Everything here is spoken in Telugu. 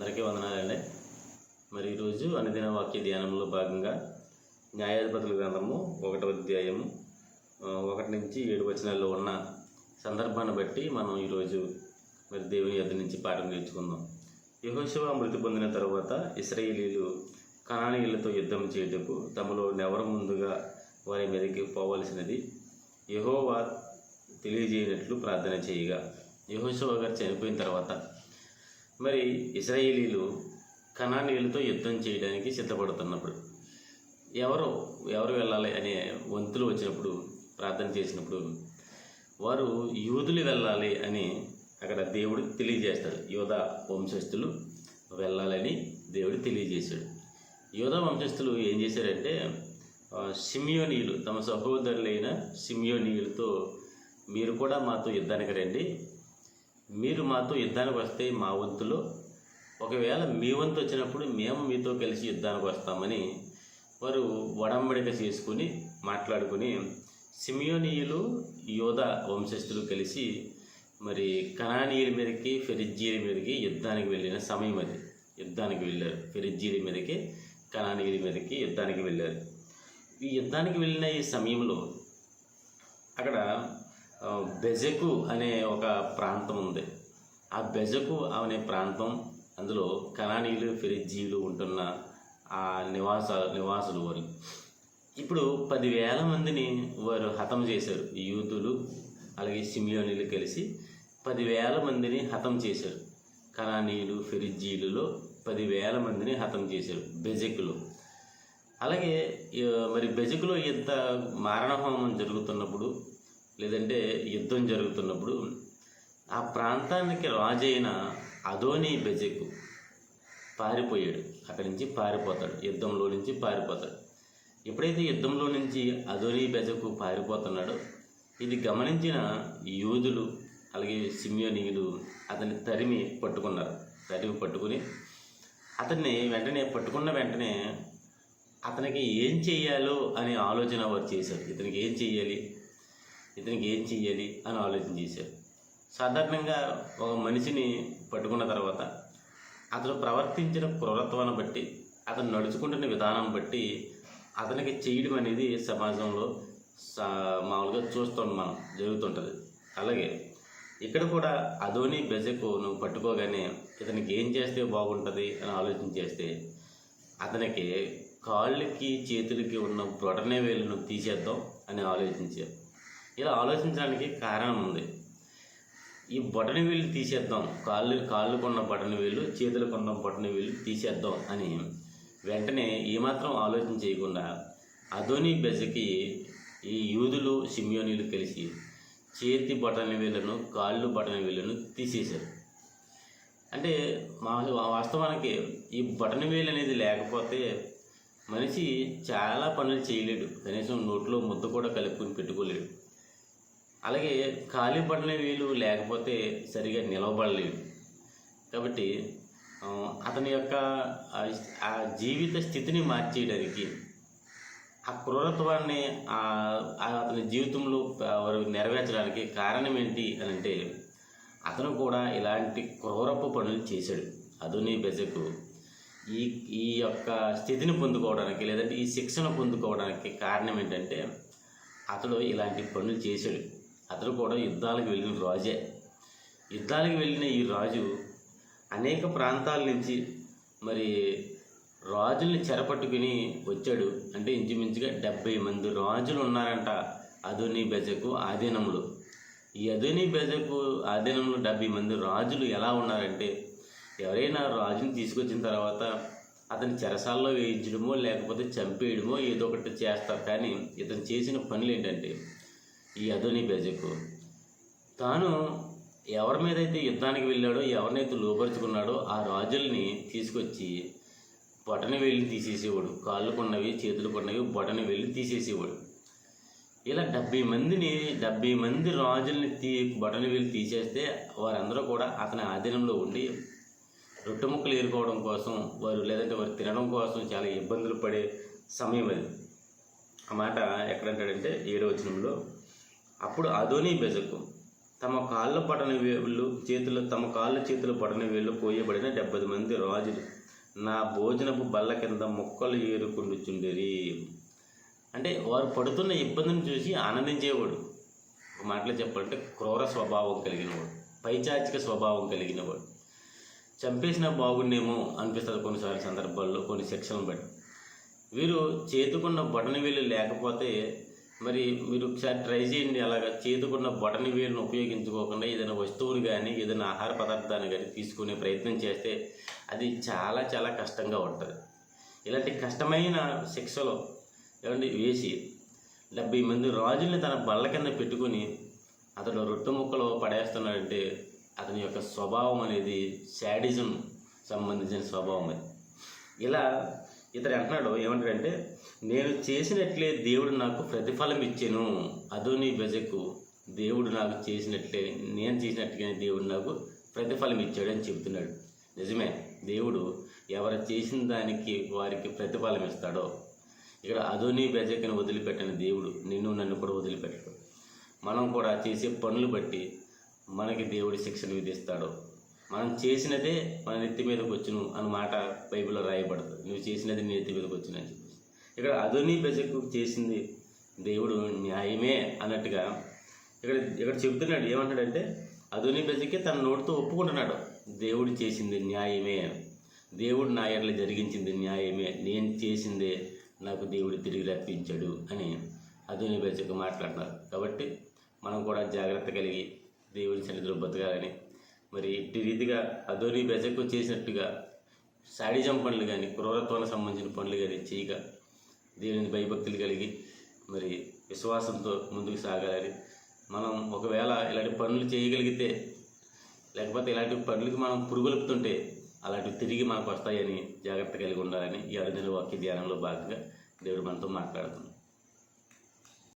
అందరికీ వందనాలండి. మరి ఈరోజు అనుదిన వాక్య ధ్యానంలో భాగంగా న్యాయాధిపతుల గ్రంథము ఒకటవ అధ్యాయము ఒకటి నుంచి ఏడు వచనాల్లో ఉన్న సందర్భాన్ని బట్టి మనం ఈరోజు మరి దేవుని యొద్ద నుంచి పాఠం నేర్చుకుందాం. యహోశివ మృతి పొందిన తర్వాత ఇస్రాయేలీలు కణానీయులతో యుద్ధం చేయుటకు తమలో నెవరు ముందుగా వారి మీదకి పోవలసినది యహోవా తెలియజేయనట్లు ప్రార్థన చేయగా. యహోశివ గారు చనిపోయిన తర్వాత మరి ఇస్రాయేలీలు కణానీయులతో యుద్ధం చేయడానికి సిద్ధపడుతున్నప్పుడు ఎవరు ఎవరు వెళ్ళాలి అనే వంతులు వచ్చినప్పుడు ప్రార్థన చేసినప్పుడు వారు యూదులు వెళ్ళాలి అని అక్కడ దేవుడు తెలియజేస్తాడు. యోధ వంశస్థులు వెళ్ళాలని దేవుడు తెలియజేశాడు. యోధ వంశస్థులు ఏం చేశారంటే సిమియోనీయులు తమ సహోదరులైన సిమియోనీయులతో మీరు కూడా మాతో యుద్ధానికి రండి మీరు మాతో యుద్ధానికి వస్తే మా వంతులు ఒకవేళ మీ వంతు వచ్చినప్పుడు మేము మీతో కలిసి యుద్ధానికి వస్తామని వారు వడంబడిక చేసుకుని మాట్లాడుకుని సిమియోనీయులు యోధ వంశస్థులు కలిసి మరి కణానీయుల మీదకి ఫెరిజ్జీల మీదకి యుద్ధానికి వెళ్ళిన సమయం అది. యుద్ధానికి వెళ్ళారు. ఫెరిజ్జీల మీదకి కణానీయుల మీదకి యుద్ధానికి వెళ్ళారు. ఈ యుద్ధానికి వెళ్ళిన ఈ సమయంలో అక్కడ బెజకు అనే ఒక ప్రాంతం ఉంది. ఆ బెజకు అనే ప్రాంతం అందులో కణానీయులు ఫిరిజీలు ఉంటున్న ఆ నివాస నివాసులు వారు. ఇప్పుడు పదివేల మందిని వారు హతం చేశారు. యూతులు అలాగే సిమియోనీలు కలిసి పదివేల మందిని హతం చేశారు. కణానీయులు ఫిరిజ్జీలులో పదివేల మందిని హతం చేశారు బెజకులో. అలాగే మరి బెజకులో ఇంత మారణహోమం జరుగుతున్నప్పుడు లేదంటే యుద్ధం జరుగుతున్నప్పుడు ఆ ప్రాంతానికి రాజైన అదోని బెజకు పారిపోయాడు. అక్కడి నుంచి పారిపోతాడు. యుద్ధంలో నుంచి పారిపోతాడు. ఎప్పుడైతే యుద్ధంలో నుంచి అదోని బెజకు పారిపోతున్నాడో ఇది గమనించిన యూదులు అలాగే సిమియోనీయులు అతన్ని తరిమి పట్టుకున్నారు. తరిమి పట్టుకుని అతన్ని వెంటనే పట్టుకున్న వెంటనే అతనికి ఏం చెయ్యాలో అనే ఆలోచన వారు చేశారు. ఇతనికి ఏం చెయ్యాలి ఇతనికి ఏం చెయ్యాలి అని ఆలోచన చేశారు సాధారణంగా ఒక మనిషిని పట్టుకున్న తర్వాత అతను ప్రవర్తించిన క్రూరత్వాన్ని బట్టి అతను నడుచుకుంటున్న విధానం బట్టి అతనికి చేయడం అనేది సమాజంలో సా మామూలుగా చూస్తాం మనం జరుగుతుంటుంది. అలాగే ఇక్కడ కూడా అదోని బెజకు నువ్వు పట్టుకోగానే ఇతనికి ఏం చేస్తే బాగుంటుంది అని ఆలోచన చేస్తే అతనికి కాళ్ళకి చేతులకి ఉన్న బ్రొటనే నువ్వు తీసేద్దాం అని ఆలోచించారు ఇలా ఆలోచించడానికి కారణం ఉంది. ఈ బటన్ వేలు తీసేద్దాం. కాళ్ళు కాళ్ళు కొన్న బటన్ వేలు చేతులు కొన్న బటన్ వేలు తీసేద్దాం అని వెంటనే ఏమాత్రం ఆలోచన చేయకుండా అధోని బెజకి ఈ యూదులు సిమియోనీలు కలిసి చేతి బటన్ వీళ్ళను కాళ్ళు బటన్ వేలను తీసేశారు. అంటే మా వాస్తవానికి ఈ బటన్ వేలు అనేది లేకపోతే మనిషి చాలా పనులు చేయలేడు. కనీసం నోట్లో ముద్ద కూడా కలుపుకొని పెట్టుకోలేడు. అలాగే ఖాళీ పడిన వీలు లేకపోతే సరిగా నిలవబడలేవు కాబట్టి అతని యొక్క ఆ- జీవిత స్థితిని మార్చేయడానికి ఆ క్రూరత్వాన్ని ఆ అతని జీవితంలో వారు నెరవేర్చడానికి కారణం ఏంటి అని అంటే అతను కూడా ఇలాంటి క్రూరపు పనులు చేశాడు. అదుని బెజకు. ఈ ఈ యొక్క స్థితిని పొందుకోవడానికి లేదంటే ఈ శిక్షణ పొందుకోవడానికి కారణం ఏంటంటే అతడు ఇలాంటి పనులు చేశాడు. అతడు కూడా యుద్ధాలకు వెళ్ళిన రాజే. యుద్ధాలకు వెళ్ళిన ఈ రాజు అనేక ప్రాంతాల నుంచి మరి రాజుల్ని చెరపట్టుకుని వచ్చాడు. అంటే ఇంచుమించుగా డెబ్బై మంది రాజులు ఉన్నారంట అదుని బెజకు ఆధీనంలో ఈ అదుని బెజకు ఆధీనంలో డెబ్బై మంది రాజులు ఎలా ఉన్నారంటే ఎవరైనా రాజుని తీసుకొచ్చిన తర్వాత అతని చెరసాల్లో వేయించడమో లేకపోతే చంపేయడమో ఏదో ఒకటి చేస్తారు. కానీ ఇతను చేసిన పనులు ఏంటంటే ఈ అదోని బెజకు తాను ఎవరి మీద అయితే యుద్ధానికి వెళ్ళాడో ఎవరినైతే లోపరుచుకున్నాడో ఆ రాజుల్ని తీసుకొచ్చి బొటన వెళ్ళి తీసేసేవాడు. కాళ్ళకున్నవి చేతులకున్నవి బొటన వెళ్ళి తీసేసేవాడు. ఇలా డెబ్బై మందిని డెబ్బై మంది రాజుల్ని తీ బొటన వెళ్ళి తీసేస్తే వారందరూ కూడా అతని ఆధీనంలో ఉండి రొట్టె ముక్కలు ఏరుకోవడం కోసం వారు లేదంటే వారు తినడం కోసం చాలా ఇబ్బందులు పడే సమయం అది. ఆ మాట ఎక్కడంటాడంటే ఏడో వచనంలో అప్పుడు అదోని బెజకు తమ కాళ్ళ పడని వేళ్ళు చేతులు తమ కాళ్ళ చేతులు పడని వేళ్ళు కోయబడిన డెబ్బై మంది రాజులు. నా భోజనపు బల్ల కింద మొక్కలు ఏరుకుండుచుండేరి. అంటే వారు పడుతున్న ఇబ్బందిని చూసి ఆనందించేవాడు. ఒక మాటలో చెప్పాలంటే క్రూర స్వభావం కలిగినవాడు. పైచాచిక స్వభావం కలిగినవాడు. చంపేసిన బాగుండేమో అనిపిస్తుంది కొన్నిసార్లు సందర్భాల్లో కొన్ని సెక్షన్లు బట్టి. వీరు చేతుకున్న బటన్ వేలు లేకపోతే మరి మీరు ఒకసారి ట్రై చేయండి. అలాగా చేతుకున్న బొటని వేలును ఉపయోగించుకోకుండా ఏదైనా వస్తువుని కానీ ఏదైనా ఆహార పదార్థాన్ని కానీ తీసుకునే ప్రయత్నం చేస్తే అది చాలా చాలా కష్టంగా ఉంటుంది. ఇలాంటి కష్టమైన శిక్షలో ఏమంటే వేసి డెబ్బై మంది రాజుల్ని తన బల్ల కింద పెట్టుకొని అతడు రొట్టె ముక్కలు పడేస్తున్నాడంటే అతని యొక్క స్వభావం అనేది శాడిజం సంబంధించిన స్వభావం అది. ఇలా ఇతడు అంటున్నాడు ఏమంటాడంటే నేను చేసినట్లే దేవుడు నాకు ప్రతిఫలం ఇచ్చాను అదోని బెజకు దేవుడు నాకు చేసినట్లే నేను చేసినట్టుగానే దేవుడు నాకు ప్రతిఫలం ఇచ్చాడు అని చెబుతున్నాడు. నిజమే దేవుడు ఎవరు చేసిన దానికి వారికి ప్రతిఫలం ఇస్తాడో ఇక్కడ అదోని బెజకని వదిలిపెట్టిన దేవుడు నిన్ను నన్ను కూడా వదిలిపెట్టడు. మనం కూడా చేసే పనులు బట్టి మనకి దేవుడి శిక్షణ విధిస్తాడు. మనం చేసినదే మన నెత్తి మీదకి వచ్చును అన్నమాట బైబిల్లో రాయబడదు. నువ్వు చేసినది నీ నెత్తి మీదకి వచ్చును అని చెప్పేసి. ఇక్కడ అదోని బెజకు చేసింది దేవుడు న్యాయమే అన్నట్టుగా ఇక్కడ ఇక్కడ చెబుతున్నాడు. ఏమంటాడంటే అదోని బెజకే తన నోటితో ఒప్పుకుంటున్నాడు. దేవుడు చేసింది న్యాయమే. దేవుడు నా ఎడల జరిగించింది న్యాయమే. నేను చేసిందే నాకు దేవుడు తిరిగి రప్పించాడు అని అదోని బెజకు మాట్లాడుతున్నారు. కాబట్టి మనం కూడా జాగ్రత్త కలిగి దేవుడి సన్నిధిలో బతకాలని మరి ఇట్టి రీతిగా అదోని బెజకు చేసినట్టుగా సాడిజం పనులు కానీ క్రూరత్వానికి సంబంధించిన పనులు కానీ చేయక దేవుని భయభక్తులు కలిగి మరి విశ్వాసంతో ముందుకు సాగాలని. మనం ఒకవేళ ఇలాంటి పనులు చేయగలిగితే లేకపోతే ఇలాంటి పనులకి మనం పురుగులుపుతుంటే అలాంటివి తిరిగి మనకు వస్తాయని జాగ్రత్త కలిగి ఉండాలని ఈ అరుదైన వాక్య ధ్యానంలో భాగంగా దేవుడు మనతో మాట్లాడుతున్నాం